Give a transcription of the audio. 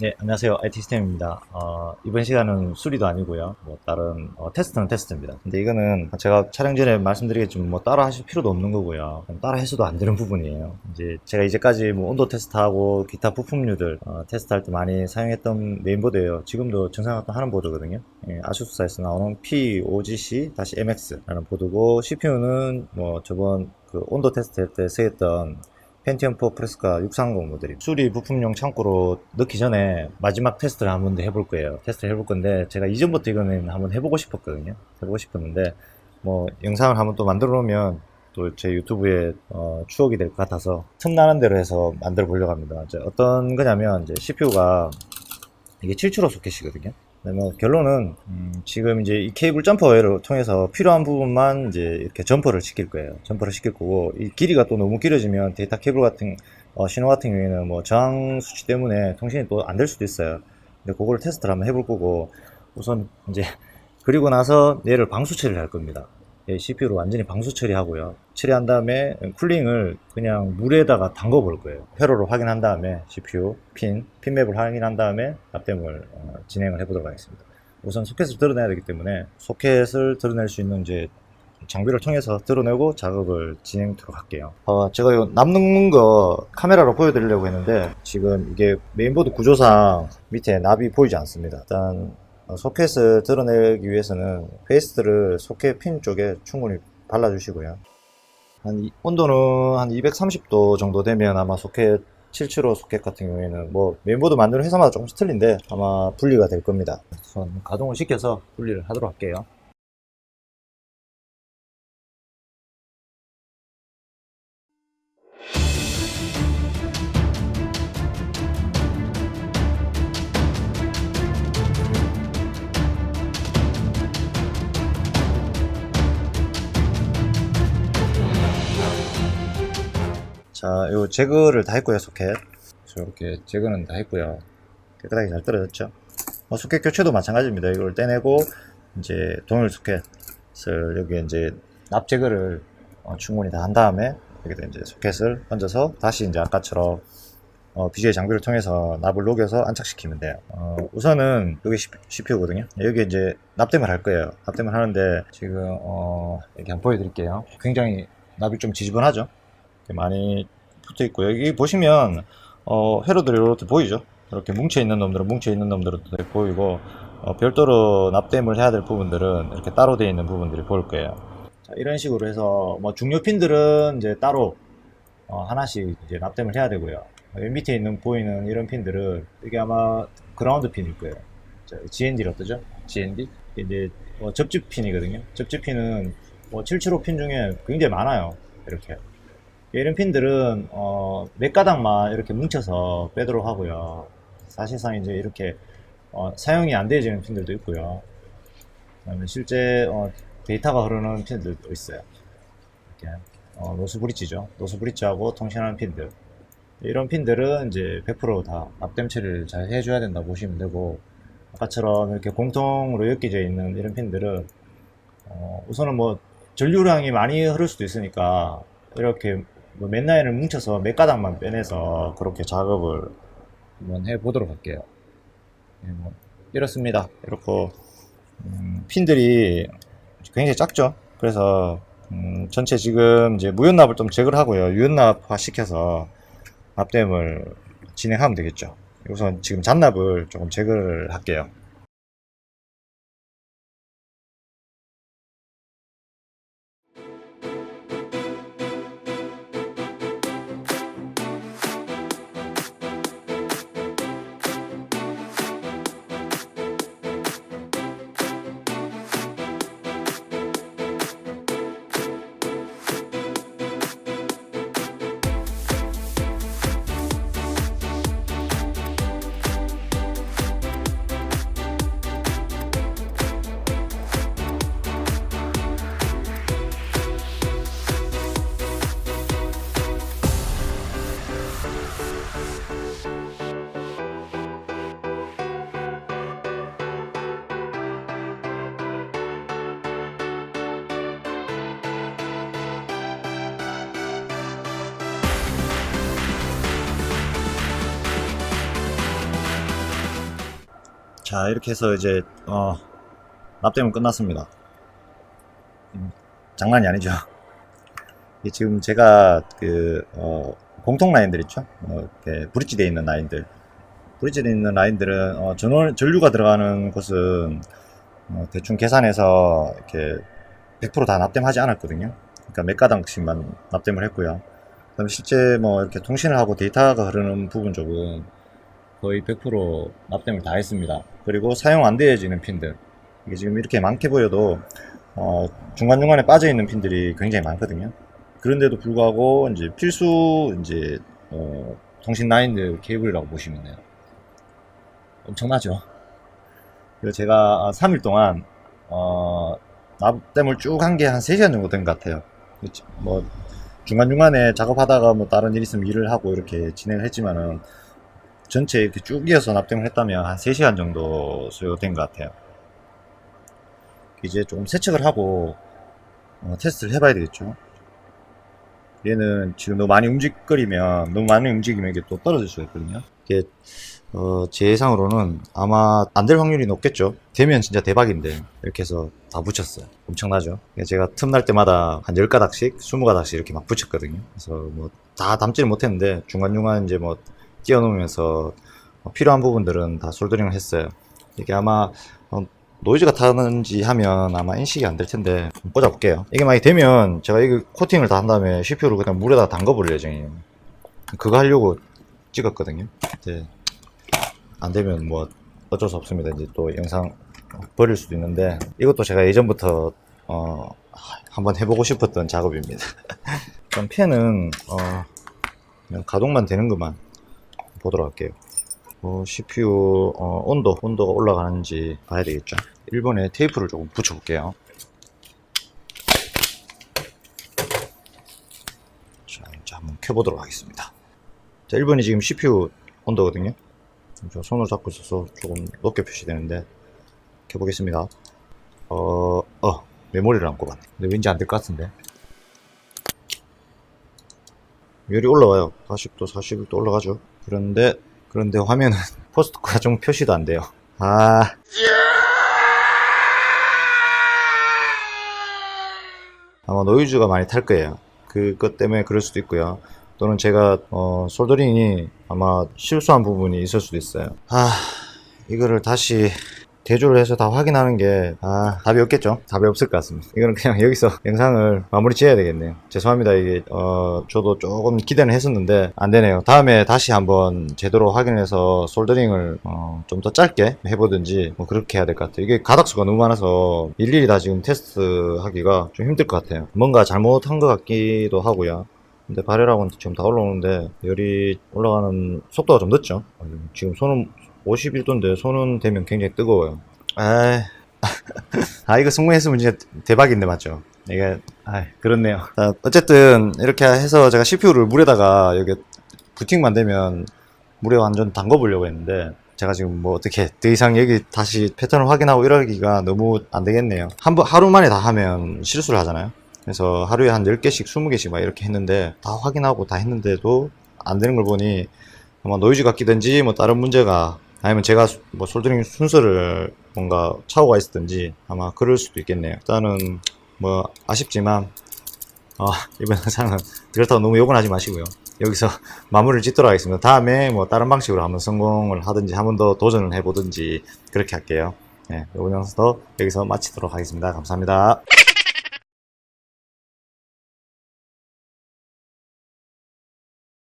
네, 안녕하세요. IT 시스템입니다. 어, 이번 시간은 수리도 아니고요. 뭐 다른 어, 테스트는 테스트입니다. 근데 이거는 제가 촬영 전에 말씀드리겠지만 뭐 따라 하실 필요도 없는 거고요. 따라 해서도 안 되는 부분이에요. 이제 제가 이제까지 뭐 온도 테스트하고 기타 부품류들 어, 테스트할 때 많이 사용했던 메인보드예요. 지금도 정상활동 하는 보드거든요. 예, 아수스사에서 나오는 P5GC-MX라는 보드고 CPU는 뭐 저번 그 온도 테스트 할 때 쓰였던 펜티엄 4 프레스카 630 모델이 수리 부품용 창고로 넣기 전에 마지막 테스트를 한번 더 해볼 거예요. 테스트를 해볼 건데 제가 이전부터 이거는 한번 해보고 싶었거든요. 해보고 싶었는데 뭐 영상을 한번 또 만들어 놓으면 또 제 유튜브에 어, 추억이 될 것 같아서 틈나는 대로 해서 만들어 보려고 합니다. 어떤 거냐면 이제 CPU가 이게 775 소켓이거든요. 그러면 결론은 음, 지금 이제 이 케이블 점퍼를 통해서 필요한 부분만 이제 이렇게 점퍼를 시킬 거예요. 점퍼를 시킬 거고 이 길이가 또 너무 길어지면 데이터 케이블 같은 어, 신호 같은 경우에는 뭐 저항 수치 때문에 통신이 또 안 될 수도 있어요. 근데 그거를 테스트를 한번 해볼 거고 우선 이제 그리고 나서 얘를 방수 처리를 할 겁니다. CPU를 완전히 방수 처리하고요. 처리한 다음에 쿨링을 그냥 물에다가 담궈 볼 거예요. 회로를 확인한 다음에 CPU 핀, 핀맵을 확인한 다음에 납땜을 어, 진행을 해보도록 하겠습니다. 우선 소켓을 드러내야 되기 때문에 소켓을 드러낼 수 있는 이제 장비를 통해서 드러내고 작업을 진행토록 할게요. 어, 제가 이거 남는 거 카메라로 보여드리려고 했는데 지금 이게 메인보드 구조상 밑에 납이 보이지 않습니다. 일단 어, 소켓을 드러내기 위해서는 페이스트를 소켓 핀 쪽에 충분히 발라주시고요. 한 이- 온도는 한 230도 정도 되면 아마 소켓 775 소켓 같은 경우에는 뭐 메인보드 만드는 회사마다 조금씩 틀린데 아마 분리가 될 겁니다. 우선 가동을 시켜서 분리를 하도록 할게요. 자, 요 제거를 다 했고요, 소켓. 이렇게 제거는 다 했고요. 깨끗하게 잘 떨어졌죠. 뭐 소켓 교체도 마찬가지입니다. 이걸 떼내고 이제 동일 소켓을 여기 이제 납 제거를 어, 충분히 다 한 다음에 여기다 이제 소켓을 얹어서 다시 이제 아까처럼 어, BJ 장비를 통해서 납을 녹여서 안착시키면 돼요. 어, 우선은 여기 CPU거든요. 여기 이제 납땜을 할 거예요. 납땜을 하는데 지금 어, 여기 한번 보여드릴게요. 굉장히 납이 좀 지저분하죠. 이렇게 많이 붙어 있고 여기 보시면 어, 회로들이 이렇게 보이죠. 이렇게 뭉쳐 있는 놈들은 뭉쳐 있는 놈들은 보이고 어, 별도로 납땜을 해야 될 부분들은 이렇게 따로 되어 있는 부분들이 보일 거예요. 자, 이런 식으로 해서 뭐 중요 핀들은 이제 따로 어, 하나씩 이제 납땜을 해야 되고요. 여기 밑에 있는 보이는 이런 핀들은 이게 아마 그라운드 핀일 거예요. 자, GND를 어떠죠? GND 이제 뭐 접지 핀이거든요. 접지 핀은 뭐 775 핀 중에 굉장히 많아요. 이렇게 이런 핀들은 어, 몇 가닥만 이렇게 뭉쳐서 빼도록 하고요. 사실상 이제 이렇게 어, 사용이 안 되어지는 핀들도 있고요. 그다음에 실제 어, 데이터가 흐르는 핀들도 있어요. 이렇게 어, 노스 브릿지죠. 노스 브릿지하고 통신하는 핀들. 이런 핀들은 이제 100%다 납땜 처리를 잘 해줘야 된다 고 보시면 되고 아까처럼 이렇게 공통으로 엮여져 있는 이런 핀들은 어, 우선은 뭐 전류량이 많이 흐를 수도 있으니까 이렇게 뭐 맨나이를 뭉쳐서 몇 가닥만 빼내서 그렇게 작업을 한번 해보도록 할게요. 예, 뭐 이렇습니다. 이렇고 음, 핀들이 굉장히 작죠. 그래서 음, 전체 지금 이제 무연납을 좀 제거를 하고요. 유연납화 시켜서 납땜을 진행하면 되겠죠. 우선 지금 잔납을 조금 제거를 할게요. 자 이렇게 해서 이제 어 납땜은 끝났습니다. 음, 장난이 아니죠. 지금 제가 그 어, 공통 라인들 있죠? 어, 이렇게 브릿지 되어 있는 라인들. 브릿지 되어 있는 라인들은 어, 전원 전류가 들어가는 곳은 어, 대충 계산해서 이렇게 100%다 납땜하지 않았거든요. 그러니까 몇 가닥씩만 납땜을 했고요. 그다음에 실제 뭐 이렇게 통신을 하고 데이터가 흐르는 부분 쪽은 거의 100% 납땜을 다 했습니다. 그리고 사용 안 되어지는 핀들. 이게 지금 이렇게 많게 보여도, 어, 중간중간에 빠져있는 핀들이 굉장히 많거든요. 그런데도 불구하고, 이제 필수, 이제, 어, 통신 라인들 케이블이라고 보시면 돼요. 엄청나죠? 그리고 제가 3일 동안, 어, 납땜을 쭉 한 게 한 3시간 정도 된 것 같아요. 뭐, 중간중간에 작업하다가 뭐 다른 일 있으면 일을 하고 이렇게 진행을 했지만은, 전체 이렇게 쭉 이어서 납땜을 했다면 한 3시간 정도 소요된 것 같아요. 이제 조금 세척을 하고 어, 테스트를 해봐야 되겠죠. 얘는 지금 너무 많이 움직거리면 너무 많이 움직이면 이게 또 떨어질 수가 있거든요. 이게 어, 제 예상으로는 아마 안 될 확률이 높겠죠. 되면 진짜 대박인데 이렇게 해서 다 붙였어요. 엄청나죠. 제가 틈날 때마다 한 10가닥씩, 20가닥씩 이렇게 막 붙였거든요. 그래서 뭐 다 담지는 못했는데 중간중간 이제 뭐 띄워놓으면서 어, 필요한 부분들은 다 솔더링을 했어요. 이게 아마 어, 노이즈가 타는지 하면 아마 인식이 안 될 텐데 좀 꽂아볼게요. 이게 만약에 되면 제가 이거 코팅을 다 한 다음에 CPU를 그냥 물에다 담가버릴 예정이에요. 그거 하려고 찍었거든요. 이제 안 되면 뭐 어쩔 수 없습니다. 이제 또 영상 버릴 수도 있는데 이것도 제가 예전부터 어, 한번 해보고 싶었던 작업입니다. 그럼 펜은 어, 그냥 가동만 되는 것만 보도록 할게요. 어, CPU 어, 온도, 온도가 올라가는지 봐야 되겠죠. 1번에 테이프를 조금 붙여볼게요. 자, 이제 한번 켜보도록 하겠습니다. 자, 1번이 지금 CPU 온도거든요. 저 손으로 잡고 있어서 조금 높게 표시되는데 켜보겠습니다. 어, 어, 메모리를 안 꼽았네. 근데 왠지 안 될 것 같은데. 열이 올라와요. 40도, 41도 올라가죠. 그런데, 그런데 화면은 포스트 과정 표시도 안 돼요. 아. 아마 노이즈가 많이 탈 거예요. 그것 때문에 그럴 수도 있고요. 또는 제가, 어, 솔더링이 아마 실수한 부분이 있을 수도 있어요. 아, 이거를 다시 대조를 해서 다 확인하는 게, 아, 답이 없겠죠? 답이 없을 것 같습니다. 이거는 그냥 여기서 영상을 마무리 지어야 되겠네요. 죄송합니다. 이게, 어, 저도 조금 기대는 했었는데, 안 되네요. 다음에 다시 한번 제대로 확인해서 솔더링을, 어, 좀 더 짧게 해보든지, 뭐 그렇게 해야 될 것 같아요. 이게 가닥수가 너무 많아서 일일이 다 지금 테스트 하기가 좀 힘들 것 같아요. 뭔가 잘못한 것 같기도 하고요. 근데 발열하고는 지금 다 올라오는데 열이 올라가는 속도가 좀 늦죠. 지금 손은 51도인데 손은 되면 굉장히 뜨거워요. 아, 아 이거 성공했으면 진짜 대박인데 맞죠? 이게 아 그렇네요. 자, 어쨌든 이렇게 해서 제가 CPU를 물에다가 여기 부팅만 되면 물에 완전 담궈보려고 했는데 제가 지금 뭐 어떻게 더 이상 여기 다시 패턴을 확인하고 이러기가 너무 안 되겠네요. 한 번 하루 만에 다 하면 실수를 하잖아요. 그래서 하루에 한 10개씩, 20개씩 막 이렇게 했는데 다 확인하고 다 했는데도 안 되는 걸 보니 아마 노이즈가 끼든지 뭐 다른 문제가 아니면 제가 수- 뭐 솔드링 순서를 뭔가 착오가 있었든지 아마 그럴 수도 있겠네요. 일단은 뭐 아쉽지만 어, 이번 영상은 그렇다고 너무 욕은 하지 마시고요. 여기서 마무리를 짓도록 하겠습니다. 다음에 뭐 다른 방식으로 한번 성공을 하든지 한 번 더 도전을 해보든지 그렇게 할게요. 네, 이번 영상도 여기서 마치도록 하겠습니다. 감사합니다.